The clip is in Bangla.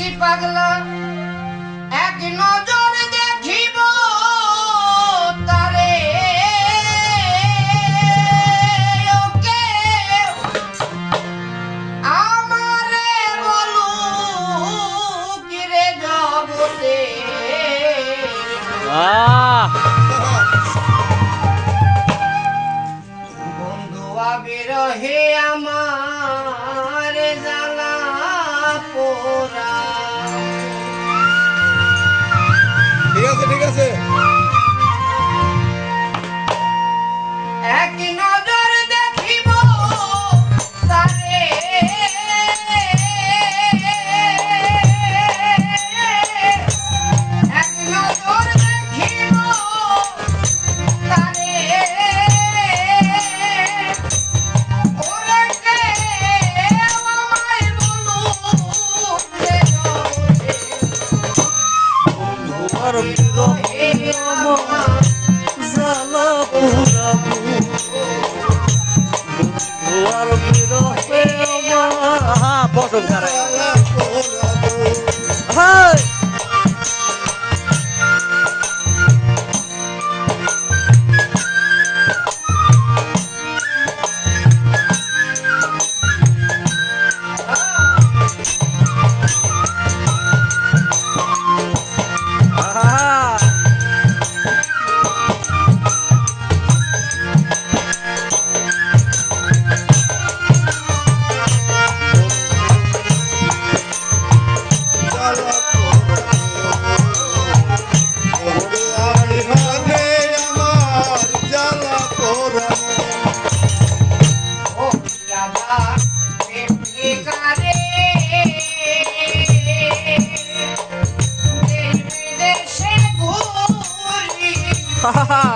খুশি পাগলা এক নজর দেখিব বন্ধু আবির হে আমার ha ha ha!